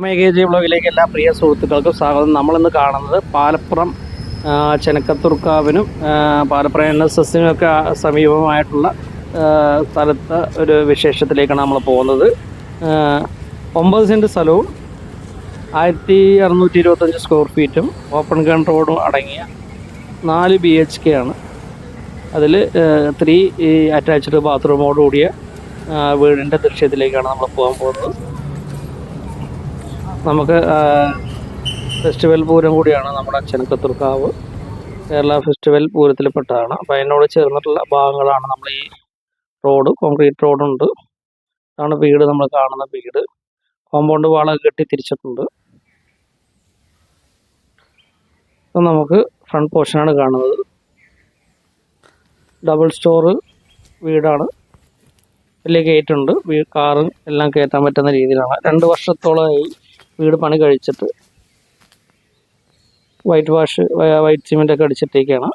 മേഘേജി ബ്ലോഗിലേക്ക് എല്ലാ പ്രിയ സുഹൃത്തുക്കൾക്കും സ്വാഗതം. നമ്മളിന്ന് കാണുന്നത് പാലപ്പുറം ചെനക്കത്തുർക്കാവിനും പാലപ്പുറം എൻ എസ് എസിനൊക്കെ സമീപമായിട്ടുള്ള സ്ഥലത്ത് ഒരു വിശേഷത്തിലേക്കാണ് നമ്മൾ പോകുന്നത്. ഒമ്പത് സെന്റ് സ്ഥലവും ആയിരത്തി അറുന്നൂറ്റി ഇരുപത്തഞ്ച് സ്ക്വയർ ഫീറ്റും ഓപ്പൺ ഗൺ റോഡും അടങ്ങിയ നാല് ബി എച്ച് കെ ആണ്. അതിൽ ത്രീ അറ്റാച്ച്ഡ് ബാത്റൂമോടുകൂടിയ വീടിന്റെ ദൃശ്യത്തിലേക്കാണ് നമ്മൾ പോകാൻ പോകുന്നത്. നമുക്ക് ഫെസ്റ്റിവൽ പൂരം കൂടിയാണ് നമ്മുടെ ചെനക്കത്തൂർക്കാവ് കേരള ഫെസ്റ്റിവൽ പൂരത്തിൽപ്പെട്ടതാണ് അപ്പോൾ അതിനോട് ചേർന്നിട്ടുള്ള ഭാഗങ്ങളാണ് നമ്മൾ ഈ റോഡ് കോൺക്രീറ്റ് റോഡുണ്ട്. അതാണ് വീട് നമ്മൾ കാണുന്ന വീട്. കോമ്പൗണ്ട് വാളൊക്കെ കെട്ടി തിരിച്ചിട്ടുണ്ട്. അപ്പം നമുക്ക് ഫ്രണ്ട് പോർഷനാണ് കാണുന്നത്. ഡബിൾ സ്റ്റോർ വീടാണ്. വലിയ ഗേറ്റ് ഉണ്ട്. കാറും എല്ലാം കയറ്റാൻ പറ്റുന്ന രീതിയിലാണ്. രണ്ട് വർഷത്തോളമായി വീട് പണി കഴിച്ചിട്ട് വൈറ്റ് വാഷ് വൈറ്റ് സിമെന്റ് ഒക്കെ അടിച്ചിട്ടേക്കാണ്.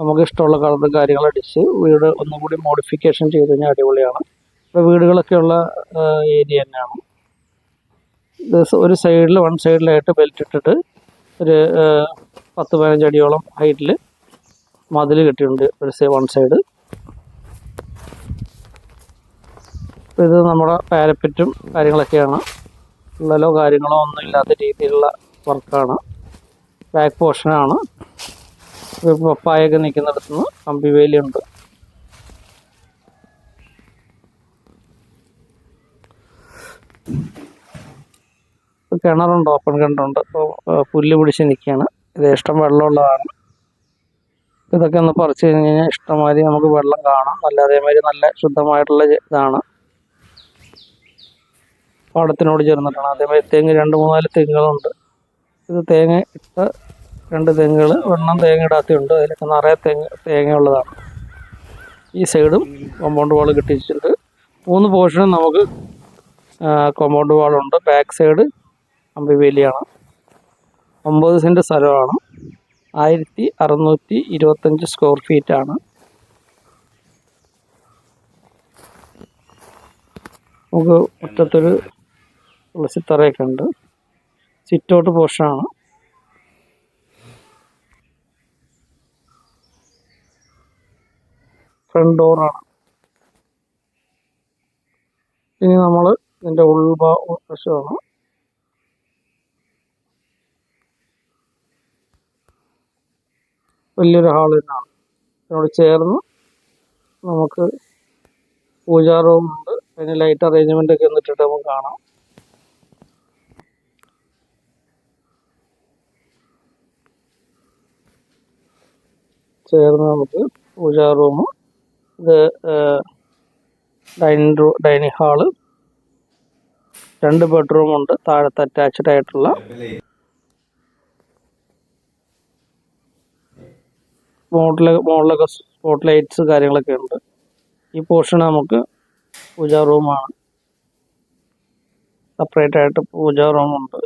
നമുക്ക് ഇഷ്ടമുള്ള കളറും കാര്യങ്ങൾ അടിച്ച് വീട് ഒന്നും കൂടി മോഡിഫിക്കേഷൻ ചെയ്ത് കഴിഞ്ഞാൽ അടിപൊളിയാണ്. ഇപ്പോൾ വീടുകളൊക്കെ ഉള്ള ഏരിയ തന്നെയാണ്. ഇത് ഒരു സൈഡിൽ വൺ സൈഡിലായിട്ട് ബെൽറ്റ് ഇട്ടിട്ട് ഒരു പത്ത് പതിനഞ്ച് അടിയോളം ഹൈറ്റിൽ മതിൽ കെട്ടിയിട്ടുണ്ട്. ഒരു സൈ വൺ സൈഡ് ഇത് നമ്മുടെ പാരപ്പറ്റും കാര്യങ്ങളൊക്കെയാണ്. ഉള്ളലോ കാര്യങ്ങളോ ഒന്നും ഇല്ലാത്ത രീതിയിലുള്ള വർക്കാണ്. ബാക്ക് പോർഷനാണ് പപ്പായൊക്കെ നിൽക്കുന്നിടത്തു നിന്ന് കമ്പി വേലിയുണ്ട് ഇപ്പൊ കിണറുണ്ട് ഓപ്പൺ കിണറുണ്ട്. പുല്ല് പിടിച്ച് നിൽക്കുകയാണ്. ഇത് ഇഷ്ടം വെള്ളമുള്ളതാണ്. ഇതൊക്കെ ഒന്ന് പറിച്ചു കഴിഞ്ഞ് കഴിഞ്ഞാൽ ഇഷ്ടംമാതിരി നമുക്ക് വെള്ളം കാണാം. നല്ല അതേമാതിരി നല്ല ശുദ്ധമായിട്ടുള്ള ഇതാണ്. പാടത്തിനോട് ചേർന്നിട്ടാണ്. അതേമാതിരി തേങ്ങ രണ്ട് മൂന്നാൽ തെങ്ങുകളുണ്ട്. ഇത് തേങ്ങ ഇട്ട രണ്ട് തെങ്ങുകൾ വെണ്ണം തേങ്ങ ഇടാത്തയുണ്ട്. അതിലൊക്കെ നിറയെ തേങ്ങ തേങ്ങയുള്ളതാണ്. ഈ സൈഡും കോമ്പൗണ്ട് വാൾ കെട്ടിച്ചിട്ടുണ്ട് മൂന്ന് പോർഷനും നമുക്ക് കോമ്പൗണ്ട് വാളുണ്ട് ബാക്ക് സൈഡ് അമ്പിവേലിയാണ് ഒമ്പത് സെന്റ് സ്ഥലമാണ്. ആയിരത്തി അറുന്നൂറ്റി ഇരുപത്തഞ്ച് സ്ക്വയർ ഫീറ്റാണ് നമുക്ക് മുറ്റത്തൊരു തുളസിത്തറയൊക്കെ ഉണ്ട്. ചുറ്റോട്ട് ഔട്ട് പോർഷനാണ് ഫ്രണ്ട് ഡോറാണ് ഇനി നമ്മൾ ഇതിന്റെ ഉൾഭാഗ വശമാണ് വലിയൊരു ഹാൾ തന്നെയാണ്. അതിനോട് ചേർന്ന് നമുക്ക് പൂജാ റൂമുണ്ട് അതിന് ലൈറ്റ് അറേഞ്ച്മെന്റ് ഒക്കെ എന്നിട്ടിട്ട് നമുക്ക് കാണാം. ചേർന്ന് നമുക്ക് പൂജാ റൂം ഇത് ഡൈനിങ് റൂ ഡൈനിങ് ഹാൾ രണ്ട് ബെഡ്റൂം ഉണ്ട് താഴത്തെ അറ്റാച്ച്ഡ് ആയിട്ടുള്ള. മോട്ടിലെ മോളിലൊക്കെ സ്പോട്ട് ലൈറ്റ്സ് കാര്യങ്ങളൊക്കെ ഉണ്ട്. ഈ പോർഷൻ നമുക്ക് പൂജാ റൂമാണ്. സെപ്പറേറ്റ് ആയിട്ട് പൂജാ റൂമുണ്ട്.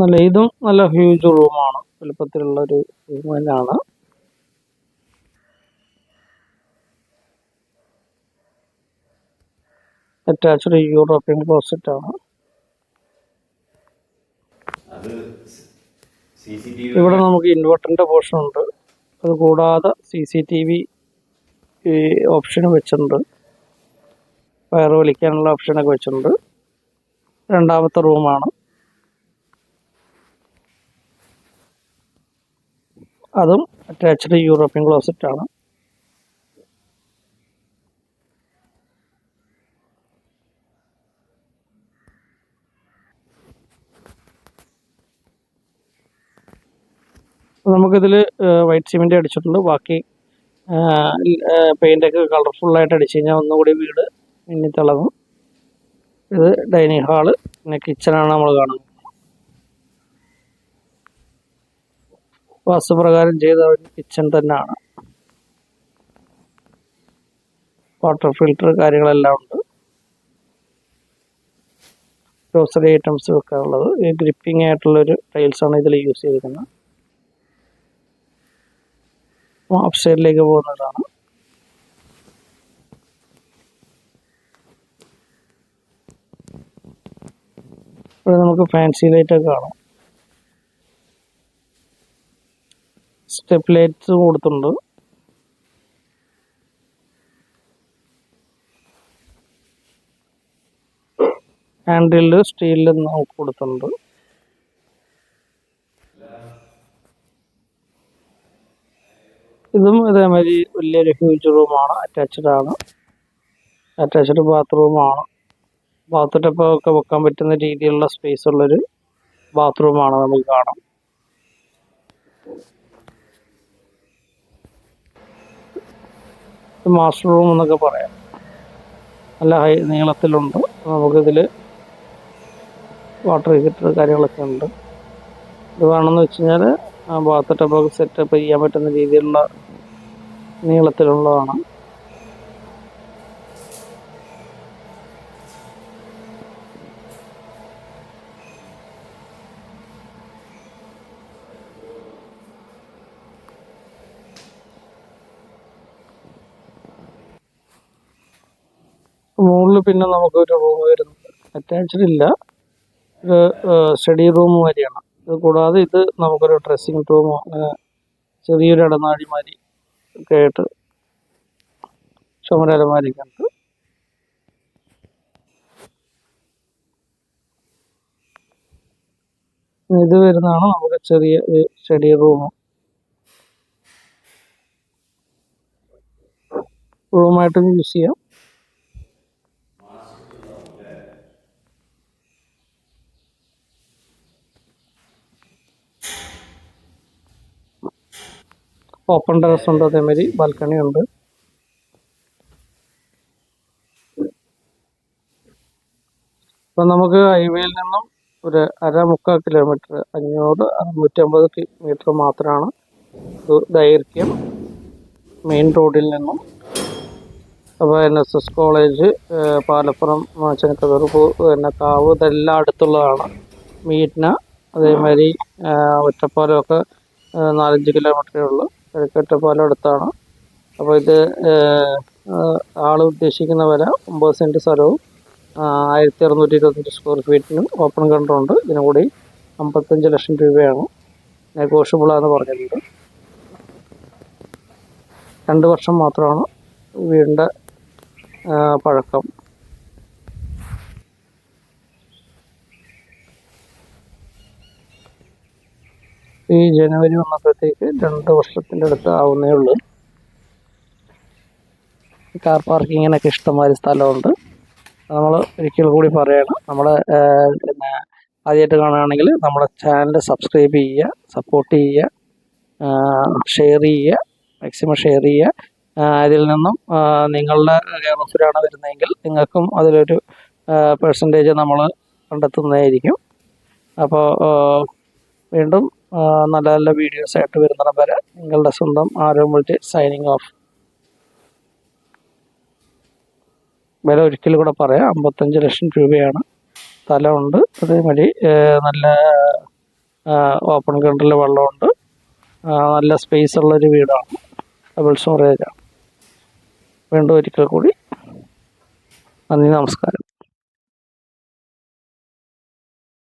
നല്ല ഇതും നല്ല ഹ്യൂജ് റൂമാണ് വലുപ്പത്തിലുള്ള ഒരു റൂം തന്നെയാണ്. അറ്റാച്ച്ഡ് യൂറോപ്യൻ ക്ലോസറ്റ് ആണ്. ഇവിടെ നമുക്ക് ഇൻവെർട്ടറിന്റെ പോർഷൻ ഉണ്ട്. അത് കൂടാതെ C C T V option വെച്ചിട്ടുണ്ട്. വയർ വലിക്കാനുള്ള ഓപ്ഷനൊക്കെ വെച്ചിട്ടുണ്ട്. രണ്ടാമത്തെ റൂമാണ് അതും അറ്റാച്ച്ഡ് യൂറോപ്യൻ ക്ലോസറ്റ് ആണ്. നമുക്കിതിൽ വൈറ്റ് സിമെന്റ് അടിച്ചിട്ടുണ്ട്. ബാക്കി പെയിന്റൊക്കെ കളർഫുള്ളായിട്ട് അടിച്ചു കഴിഞ്ഞാൽ ഒന്നുകൂടി വീട് മിന്നിത്തിളങ്ങും ഇത് ഡൈനിങ് ഹാൾ പിന്നെ കിച്ചണാണ് നമ്മൾ കാണുന്നത്. വാസ്തുപ്രകാരം ചെയ്ത ഒരു കിച്ചൺ തന്നെയാണ്. വാട്ടർ ഫിൽട്ടർ കാര്യങ്ങളെല്ലാം ഉണ്ട്. ഗ്രോസറി ഐറ്റംസ് വെക്കാനുള്ളത് ഈ ഗ്രിപ്പിംഗ് ആയിട്ടുള്ളൊരു ടൈൽസാണ് ഇതിൽ യൂസ് ചെയ്തിരിക്കുന്നത്. അപ്പ് സൈഡിലേക്ക് പോകുന്നതാണ്. ഇവിടെ നമുക്ക് ഫാൻസി ലൈറ്റൊക്കെ കാണാം. സ്റ്റെപ്പ് ലൈറ്റ്സ് കൊടുത്തിട്ടുണ്ട് ഹാൻഡിലിൽ സ്റ്റീലിൽ നമുക്ക് കൊടുത്തിട്ടുണ്ട്. ഇതും ഇതേമാതിരി വലിയൊരു ഹ്യൂജ് റൂമാണ് അറ്റാച്ച്ഡ് ആണ്. അറ്റാച്ച്ഡ് ബാത്റൂമാണ് ബാത്ത് ഒക്കെ വെക്കാൻ പറ്റുന്ന രീതിയിലുള്ള സ്പേസ് ഉള്ളൊരു ബാത്റൂമാണ് നമുക്ക് കാണാം. മാസ്റ്റർ റൂം എന്നൊക്കെ പറയാം. നല്ല ഹൈ നീളത്തിലുണ്ട്. നമുക്കിതിൽ വാട്ടർ ഹീറ്റർ കാര്യങ്ങളൊക്കെ ഉണ്ട്. ഇത് വേണമെന്ന് വെച്ച് കഴിഞ്ഞാൽ ബാത്ത് ടബൊക്കെ സെറ്റപ്പ് ചെയ്യാൻ പറ്റുന്ന രീതിയിലുള്ള നീളത്തിലുള്ളതാണ്. മുകളിൽ പിന്നെ നമുക്കൊരു റൂം വരുന്നുണ്ട് അറ്റാച്ച്ഡ് ഇല്ല. ഇത് സ്റ്റഡി റൂം മാതിരിയാണ്. ഇത് കൂടാതെ ഇത് നമുക്കൊരു ഡ്രസ്സിങ് റൂമോ അങ്ങനെ ചെറിയൊരു ഇടനാഴി മാതിരി ഒക്കെ ആയിട്ട് ചുമരലമാരിയൊക്കെ ഉണ്ട് ഇത് വരുന്നതാണ് നമുക്ക് ചെറിയ സ്റ്റഡി റൂം റൂമായിട്ടും യൂസ് ചെയ്യാം. ഓപ്പൺ ടെറസ് ഉണ്ട് അതേമാതിരി ബാൽക്കണി ഉണ്ട് ഇപ്പൊ നമുക്ക് ഹൈവേയിൽ നിന്നും ഒരു അര മുക്കാൽ കിലോമീറ്റർ അഞ്ഞൂറ് അറുന്നൂറ്റമ്പത് മീറ്റർ മാത്രമാണ് ദൈർഘ്യം. മെയിൻ റോഡിൽ നിന്നും അപ്പോൾ N S S college Palappuram Chenakkathur പിന്നെ കാവ് ഇതെല്ലാം അടുത്തുള്ളതാണ്. മീറ്റ്ന അതേമാതിരി ഒറ്റപ്പാലമൊക്കെ നാലഞ്ച് കിലോമീറ്ററേ ഉള്ളൂ. കിഴക്ക് ഒറ്റപ്പാലം അടുത്താണ് അപ്പോൾ ഇത് ആൾ ഉദ്ദേശിക്കുന്ന വില ഒമ്പത് സെന്റ് സ്ഥലവും ആയിരത്തി അറുന്നൂറ്റി ഇരുപത്തഞ്ച് സ്ക്വയർ ഫീറ്റിനും ഓപ്പൺ കണ്ടറുണ്ട് ഇതിനും കൂടി അമ്പത്തഞ്ച് ലക്ഷം രൂപയാണ്. നെഗോഷ്യബിളാന്ന് പറഞ്ഞിട്ടുണ്ട്. രണ്ട് വർഷം മാത്രമാണ് വീടിന്റെ പഴക്കം. ഈ ജനുവരി വന്നപ്പോഴത്തേക്ക് രണ്ട് വർഷത്തിന്റെ അടുത്ത് ആവുന്നേ ഉള്ളൂ. കാർ പാർക്കിങ്ങിനൊക്കെ ഇഷ്ടംമാതിരി സ്ഥലമുണ്ട്. നമ്മൾ ഒരിക്കൽ കൂടി പറയണം നമ്മൾ പിന്നെ ആദ്യമായിട്ട് കാണുകയാണെങ്കിൽ നമ്മുടെ ചാനൽ സബ്സ്ക്രൈബ് ചെയ്യുക സപ്പോർട്ട് ചെയ്യുക ഷെയർ ചെയ്യുക മാക്സിമം ഷെയർ ചെയ്യുക. അതിൽ നിന്നും നിങ്ങളുടെ കേരളത്തിലാണ് വരുന്നതെങ്കിൽ നിങ്ങൾക്കും അതിലൊരു പെർസെന്റേജ് നമ്മൾ കണ്ടെത്തുന്നതായിരിക്കും. അപ്പോൾ വീണ്ടും നല്ല നല്ല വീഡിയോസ് ആയിട്ട് വരുന്നിടം വരെ നിങ്ങളുടെ സ്വന്തം ആരോഗ്യ സൈനിങ് ഓഫ് വില ഒരിക്കൽ കൂടെ പറയാം. അമ്പത്തഞ്ച് ലക്ഷം രൂപയാണ്. സ്ഥലമുണ്ട് അതേമാതിരി നല്ല ഓപ്പൺ ഗ്രൗണ്ടിൽ വെള്ളമുണ്ട്. നല്ല സ്പേസ് ഉള്ളൊരു വീടാണ്. ഡബിൾ സ്റ്റോറേജാണ് വീണ്ടും ഒരിക്കൽ കൂടി നന്ദി നമസ്കാരം.